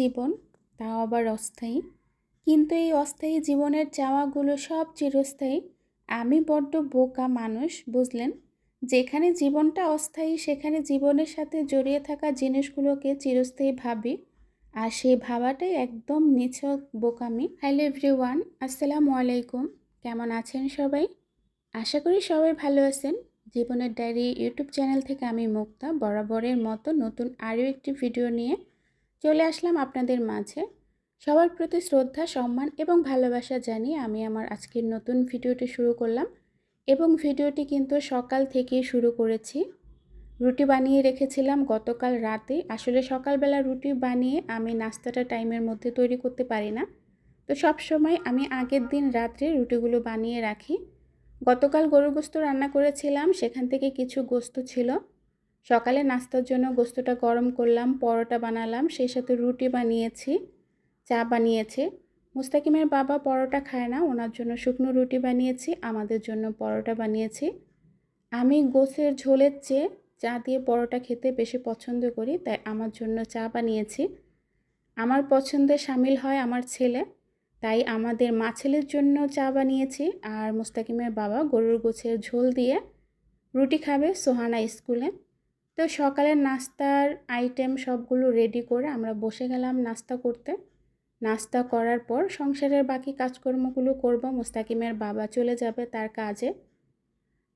জীবন, তাও আবার অস্থায়ী। কিন্তু এই অস্থায়ী জীবনের চাওয়াগুলো সব চিরস্থায়ী। আমি বড্ড বোকা মানুষ, বুঝলেন? যেখানে জীবনটা অস্থায়ী, সেখানে জীবনের সাথে জড়িয়ে থাকা জিনিসগুলোকে চিরস্থায়ী ভাবি। আর সেই ভাবাটাই একদম নিছক বোকামি। হ্যালো এভরিওয়ান আসসালামু আলাইকুম। কেমন আছেন সবাই? আশা করি সবাই ভালো আছেন। জীবনের ডায়েরি ইউটিউব চ্যানেল থেকে আমি মুক্তা, বরাবরের মতো নতুন আরও একটি ভিডিও নিয়ে চলে আসলাম আপনাদের মাঝে। সবার প্রতি শ্রদ্ধা, সম্মান এবং ভালোবাসা জানিয়ে আমি আমার আজকের নতুন ভিডিওটি শুরু করলাম এবং ভিডিওটি কিন্তু সকাল থেকে শুরু করেছি। রুটি বানিয়ে রেখেছিলাম গতকাল রাতে। আসলে সকালবেলা রুটি বানিয়ে আমি নাস্তাটা টাইমের মধ্যে তৈরি করতে পারি না। তো সব সময় আমি আগের দিন রাত্রে রুটিগুলো বানিয়ে রাখি। গতকাল গরুর গোস্ত রান্না করেছিলাম, সেখান থেকে কিছু গোস্ত ছিল। সকালে নাস্তার জন্য গোস্তটা গরম করলাম, পরোটা বানালাম, সেই সাথে রুটি বানিয়েছি, চা বানিয়েছি। মুস্তাকিমের বাবা পরোটা খায় না, ওনার জন্য শুকনো রুটি বানিয়েছি, আমাদের জন্য পরোটা বানিয়েছি। আমি গোসের ঝোলের চেয়ে চা দিয়ে পরোটা খেতে বেশি পছন্দ করি, তাই আমার জন্য চা বানিয়েছি। আমার পছন্দে সামিল হয় আমার ছেলে, তাই আমাদের মা ছেলের জন্য চা বানিয়েছি, আর মুস্তাকিমের বাবা গরুর গোছের ঝোল দিয়ে রুটি খাবে সোহানা স্কুলে। তো সকালের নাস্তার আইটেম সবগুলো রেডি করে আমরা বসে গেলাম নাস্তা করতে। নাস্তা করার পর সংসারের বাকি কাজকর্মগুলো করব, মুস্তাকিমের বাবা চলে যাবে তার কাজে।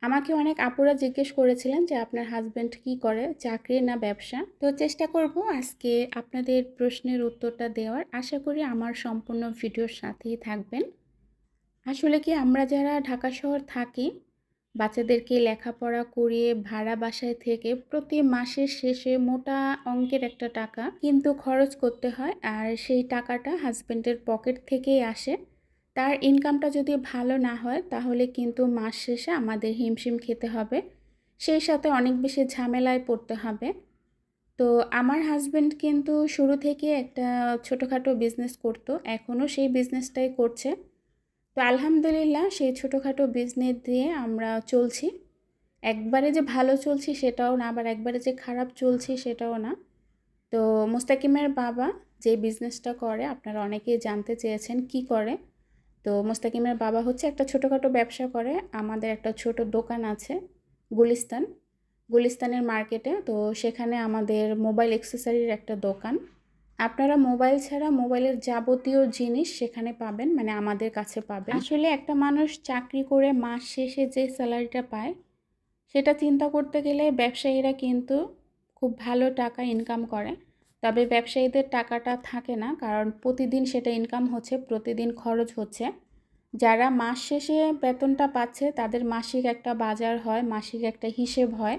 আমাকে অনেক আপুরা জিজ্ঞেস করেছিলেন যে আপনার হাজব্যান্ড কি করে, চাকরি না ব্যবসা? তো চেষ্টা করব আজকে আপনাদের প্রশ্নের উত্তরটা দেওয়ার। আশা করি আমার সম্পূর্ণ ভিডিওর সাথেই থাকবেন। আসলে কি আমরা যারা ঢাকা শহর থাকি বাচ্চাদেরকে লেখাপড়া করিয়ে ভাড়া বাসায় থেকে প্রতি মাসের শেষে মোটা অঙ্কের একটা টাকা কিন্তু খরচ করতে হয় আর সেই টাকাটা হাজব্যান্ডের পকেট থেকেই আসে। তার ইনকামটা যদি ভালো না হয় তাহলে কিন্তু মাস শেষে আমাদের হিমশিম খেতে হবে। সেই সাথে অনেক বেশি ঝামেলায় পড়তে হবে। তো আমার হাজব্যান্ড কিন্তু শুরু থেকে একটা ছোটোখাটো বিজনেস করতো, এখনও সেই বিজনেসটাই করছে। তো আলহামদুলিল্লাহ সেই ছোটোখাটো বিজনেস দিয়ে আমরা চলছি। একবারে যে ভালো চলছি সেটাও না, আবার একবারে যে খারাপ চলছি সেটাও না। তো মুস্তাকিমের বাবা যে বিজনেসটা করে, আপনারা অনেকেই জানতে চেয়েছেন কি করে। তো মুস্তাকিমের বাবা হচ্ছে একটা ছোটোখাটো ব্যবসা করে, আমাদের একটা ছোট দোকান আছে গুলিস্তান। গুলিস্তানের মার্কেটে তো সেখানে আমাদের মোবাইল অ্যাক্সেসরির একটা দোকান। আপনারা মোবাইল ছাড়া মোবাইলের যাবতীয় জিনিস সেখানে পাবেন মানে আমাদের কাছে পাবেন। আসলে একটা মানুষ চাকরি করে মাস শেষে যে স্যালারিটা পায়, সেটা চিন্তা করতে গেলে ব্যবসায়ীরা কিন্তু খুব ভালো টাকা ইনকাম করে। তবে ব্যবসায়ীদের টাকাটা থাকে না, কারণ প্রতিদিন সেটা ইনকাম হচ্ছে, প্রতিদিন খরচ হচ্ছে। যারা মাস শেষে বেতনটা পাচ্ছে, তাদের মাসিক একটা বাজার হয়, মাসিক একটা হিসেব হয়।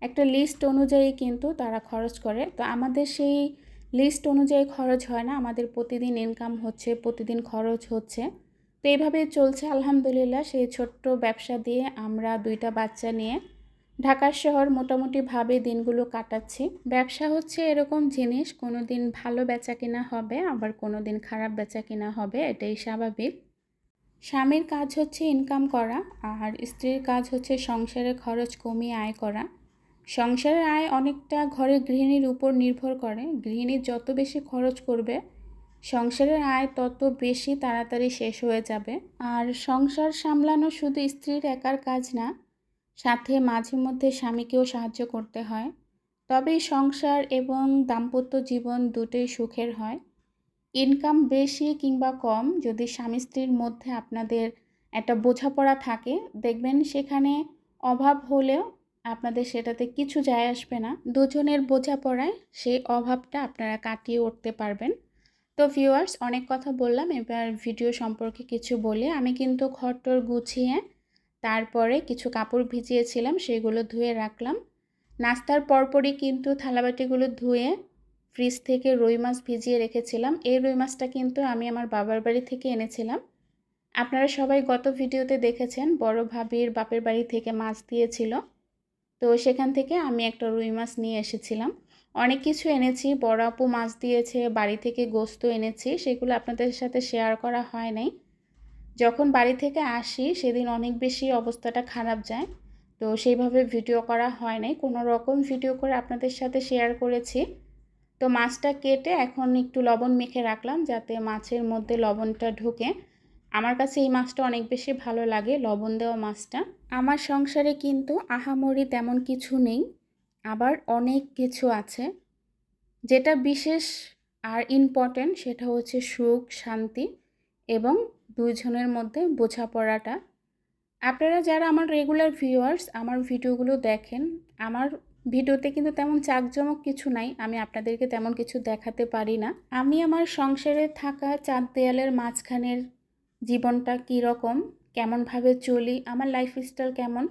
একটা লিস্ট অনুযায়ী কিন্তু তারা খরচ করে। তো আমাদের সেই লিস্ট অনুযায়ী খরচ হয় না, আমাদের প্রতিদিন ইনকাম হচ্ছে, প্রতিদিন খরচ হচ্ছে। তো এইভাবেই চলছে, আলহামদুলিল্লাহ। সেই ছোট্ট ব্যবসা দিয়ে আমরা দুইটা বাচ্চা নিয়ে ঢাকার শহর মোটামুটিভাবে দিনগুলো কাটাচ্ছি। ব্যবসা হচ্ছে এরকম জিনিস কোনো দিন ভালো বেচা কিনা হবে, আবার কোনো দিন খারাপ বেচা কিনা হবে, এটাই স্বাভাবিক। স্বামীর কাজ হচ্ছে ইনকাম করা, আর স্ত্রীর কাজ হচ্ছে সংসারের খরচ কমিয়ে আয় করা। সংসারের আয় অনেকটা ঘরের গৃহিণীর উপর নির্ভর করে। গৃহিণী যত বেশি খরচ করবে, সংসারের আয় তত বেশি তাড়াতাড়ি শেষ হয়ে যাবে। আর সংসার সামলানো শুধু স্ত্রীর একার কাজ না, সাথে মাঝে মধ্যে স্বামীকেও সাহায্য করতে হয়। তবে সংসার এবং দাম্পত্য জীবন দুটোই সুখের হয়। ইনকাম বেশি কিংবা কম, যদি স্বামী স্ত্রীর মধ্যে আপনাদের একটা বোঝাপড়া থাকে, দেখবেন সেখানে অভাব হলেও আপনাদের সেটাতে কিছু যায় আসবে না। দুজনের বোঝাপড়ায় সেই অভাবটা আপনারা কাটিয়ে উঠতে পারবেন। তো ভিউয়ার্স অনেক কথা বললাম, এবার ভিডিও সম্পর্কে কিছু বলি। আমি কিন্তু ঘরটর গুছিয়ে, তারপরে কিছু কাপড় ভিজিয়েছিলাম, সেগুলো ধুয়ে রাখলাম। নাস্তার পরপরই কিন্তু থালাবাটিগুলো ধুয়ে ফ্রিজ থেকে রুই মাছ ভিজিয়ে রেখেছিলাম। এই রুই মাছটা কিন্তু আমি আমার বাবার বাড়ি থেকে এনেছিলাম। আপনারা সবাই গত ভিডিওতে দেখেছেন, বড় ভাবির বাপের বাড়ি থেকে মাছ দিয়েছিল। তো সেখান থেকে আমি একটা রুই মাছ নিয়ে এসেছিলাম। অনেক কিছু এনেছি, বড় আপু মাছ দিয়েছে, বাড়ি থেকে গোস্ত এনেছি, সেগুলো আপনাদের সাথে শেয়ার করা হয় নাই। যখন বাড়ি থেকে আসি, সেদিন অনেক বেশি অবস্থাটা খারাপ যায়। তো সেইভাবে ভিডিও করা হয় নাই। কোনো রকম ভিডিও করে আপনাদের সাথে শেয়ার করেছি। তো মাছটা কেটে এখন একটু লবণ মেখে রাখলাম, যাতে মাছের মধ্যে লবণটা ঢুকে। আমার কাছে এই মাছটা অনেক বেশি ভালো লাগে, লবণ দেওয়া মাছটা। আমার সংসারে কিন্তু আহামরি তেমন কিছু নেই, আবার অনেক কিছু আছে। যেটা বিশেষ আর ইম্পর্ট্যান্ট সেটা হচ্ছে সুখ, শান্তি এবং দুইজনের মধ্যে বোঝাপড়াটা। আপনারা যারা আমার রেগুলার ভিউয়ার্স আমার ভিডিওগুলো দেখেন, আমার ভিডিওতে কিন্তু তেমন চাকজমক কিছু নাই, আমি আপনাদেরকে তেমন কিছু দেখাতে পারি না। আমি আমার সংসারে থাকা চাঁদ দেয়ালের মাঝখানের জীবনটা কীরকম কেমনভাবে চলি, আমার লাইফস্টাইল কেমন,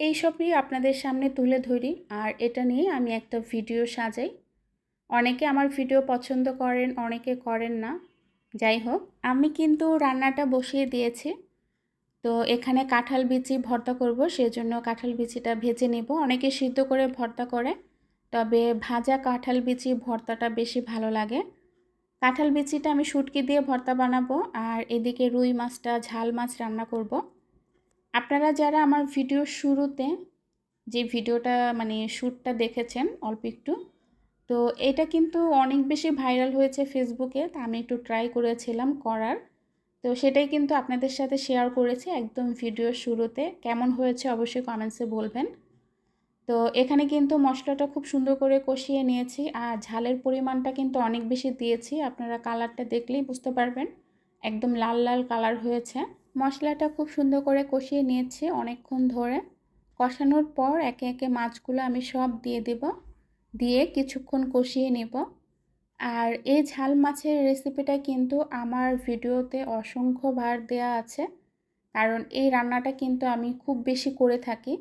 এই এইসবই আপনাদের সামনে তুলে ধরি। আর এটা নিয়ে আমি একটা ভিডিও সাজাই। অনেকে আমার ভিডিও পছন্দ করেন, অনেকে করেন না। যাই হোক, আমি কিন্তু রান্নাটা বসিয়ে দিয়েছি। তো এখানে কাঁঠাল বিচি ভর্তা করব, সেজন্য কাঁঠাল বিচিটা ভেজে নেব। অনেকে সিদ্ধ করে ভর্তা করে, তবে ভাজা কাঁঠাল বিচি ভর্তাটা বেশি ভালো লাগে। কাঁঠাল বিচিটা আমি শুটকি দিয়ে ভর্তা বানাবো আর এদিকে রুই মাছটা ঝাল মাছ রান্না করব। আপনারা যারা আমার ভিডিওর শুরুতে যে ভিডিওটা মানে শ্যুটটা দেখেছেন অল্প একটু, তো এটা কিন্তু অনেক বেশি ভাইরাল হয়েছে ফেসবুকে তা আমি একটু ট্রাই করেছিলাম করার। তো সেটাই কিন্তু আপনাদের সাথে শেয়ার করেছি একদম ভিডিওর শুরুতে। কেমন হয়েছে অবশ্যই কমেন্টসে বলবেন। তো এখানে কিন্তু মশলাটা খুব সুন্দর করে কষিয়ে নিয়েছি আর ঝালের পরিমাণটা কিন্তু অনেক বেশি দিয়েছি। আপনারা কালারটা দেখলেই বুঝতে পারবেন। একদম লাল লাল কালার হয়েছে। মশলাটা খুব সুন্দর করে কষিয়ে নিয়েছি অনেকক্ষণ ধরে। কষানোর পর একে একে মাছগুলো আমি সব দিয়ে দেব। দিয়ে কিছুক্ষণ কষিয়ে নেব। আর এই ঝাল মাছের রেসিপিটা কিন্তু আমার ভিডিওতে অসংখ্যবার দেয়া আছে। কারণ এই রান্নাটা কিন্তু আমি খুব বেশি করে থাকি।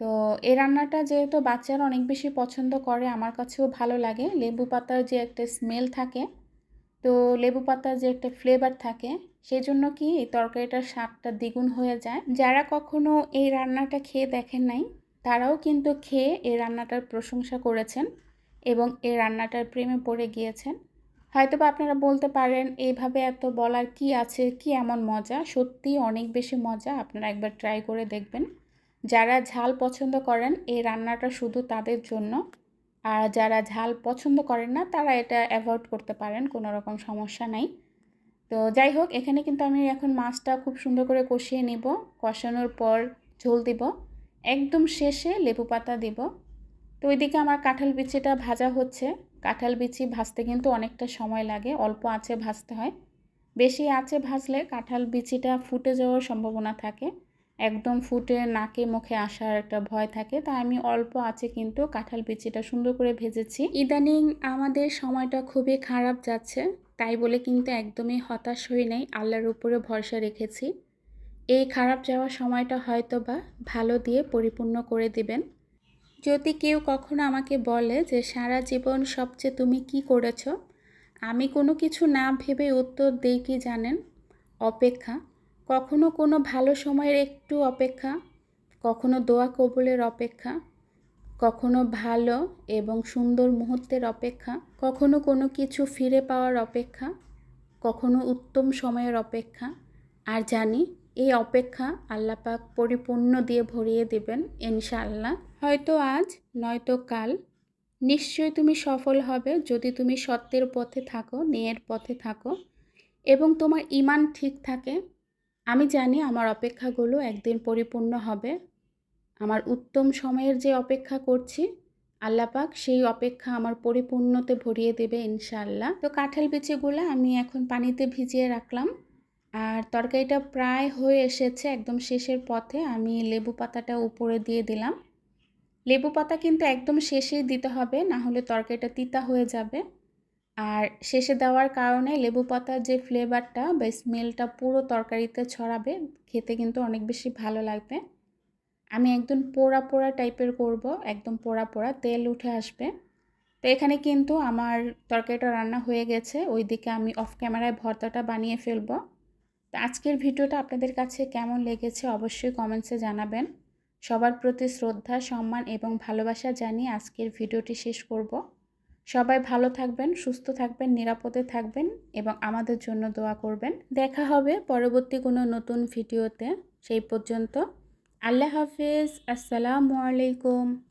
তো এই রান্নাটা যেহেতু বাচ্চারা অনেক বেশি পছন্দ করে, আমার কাছেও ভালো লাগে। লেবু পাতার যে একটা স্মেল থাকে, তো লেবু পাতার যে একটা ফ্লেভার থাকে, সেই জন্য কি এই তরকারিটার স্বাদটা দ্বিগুণ হয়ে যায়। যারা কখনো এই রান্নাটা খেয়ে দেখেন নাই, তারাও কিন্তু খেয়ে এই রান্নাটার প্রশংসা করেছেন এবং এই রান্নাটার প্রেমে পড়ে গিয়েছেন। হয়তো বা আপনারা বলতে পারেন, এইভাবে এত বলার কি আছে? কি এমন মজা? সত্যি অনেক বেশি মজা। আপনারা একবার ট্রাই করে দেখবেন। যারা ঝাল পছন্দ করেন, এই রান্নাটা শুধু তাদের জন্য। আর যারা ঝাল পছন্দ করেন না, তারা এটা অ্যাভয়েড করতে পারেন, কোনো রকম সমস্যা নাই। তো যাই হোক, এখানে কিন্তু আমি এখন মাছটা খুব সুন্দর করে কষিয়ে নিব। কষানোর পর ঝোল দিব। একদম শেষে লেবু পাতা দিব। তো ওইদিকে আমার কাঁঠাল বিচিটা ভাজা হচ্ছে। কাঁঠাল বিচি ভাজতে কিন্তু অনেকটা সময় লাগে, অল্প আঁচে ভাজতে হয়। বেশি আঁচে ভাজলে কাঁঠাল বিচিটা ফুটে যাওয়ার সম্ভাবনা থাকে। একদম ফুটে নাকে মুখে আসার একটা ভয় থাকে। তাই আমি অল্প আছে কিন্তু কাঁঠাল বিচিটা সুন্দর করে ভেজেছি। ইদানিং আমাদের সময়টা খুবই খারাপ যাচ্ছে, তাই বলে কিন্তু একদমই হতাশ হই নাই, আল্লাহর উপরে ভরসা রেখেছি। এই খারাপ যাওয়ার সময়টা হয়তো বা ভালো দিয়ে পরিপূর্ণ করে দিবেন। যদি কেউ কখনো আমাকে বলে যে, সারা জীবন সবচেয়ে তুমি কি করেছ? আমি কোনো কিছু না ভেবে উত্তর দেই কি জানেন? অপেক্ষা। কখনো কোনো ভালো সময়ের একটু অপেক্ষা, কখনো দোয়া কবুলের অপেক্ষা, কখনো ভালো এবং সুন্দর মুহূর্তের অপেক্ষা, কখনো কোনো কিছু ফিরে পাওয়ার অপেক্ষা, কখনো উত্তম সময়ের অপেক্ষা। আর জানি, এই অপেক্ষা আল্লাপাক পরিপূর্ণ দিয়ে ভরিয়ে দেবেন ইনশাআল্লাহ। হয়তো আজ, নয়তো কাল। নিশ্চয়ই তুমি সফল হবে যদি তুমি সত্যের পথে থাকো নেয়ের পথে থাকো এবং তোমার ইমান ঠিক থাকে। আমি জানি আমার অপেক্ষাগুলো একদিন পরিপূর্ণ হবে। আমার উত্তম সময়ের যে অপেক্ষা করছি, আল্লাপাক সেই অপেক্ষা আমার পরিপূর্ণতে ভরিয়ে দেবে ইনশাল্লাহ তো কাঁঠাল বিচিগুলো আমি এখন পানিতে ভিজিয়ে রাখলাম। আর তরকারিটা প্রায় হয়ে এসেছে একদম শেষের পথে। আমি লেবু পাতাটা উপরে দিয়ে দিলাম। লেবু পাতা কিন্তু একদম শেষেই দিতে হবে না হলে তরকারিটা তিতা হয়ে যাবে। আর শেষে দেওয়ার কারণে লেবু পাতার যে ফ্লেভারটা বা স্মেলটা পুরো তরকারিতে ছড়াবে, খেতে কিন্তু অনেক বেশি ভালো লাগবে। আমি একদম পোড়া পোড়া টাইপের করব, একদম পোড়া পোড়া, তেল উঠে আসবে। তো এখানে কিন্তু আমার তরকারিটা রান্না হয়ে গেছে, ওইদিকে আমি অফ ক্যামেরায় ভর্তাটা বানিয়ে ফেলব। তো আজকের ভিডিওটা আপনাদের কাছে কেমন লেগেছে অবশ্যই কমেন্টসে জানাবেন। সবার প্রতি শ্রদ্ধা, সম্মান এবং ভালোবাসা জানিয়ে আজকের ভিডিওটি শেষ করব। সবাই ভালো থাকবেন, সুস্থ থাকবেন, নিরাপদে থাকবেন এবং আমাদের জন্য দোয়া করবেন। দেখা হবে পরবর্তী কোনো নতুন ভিডিওতে। সেই পর্যন্ত আল্লাহ হাফিজ। আসসালামু আলাইকুম।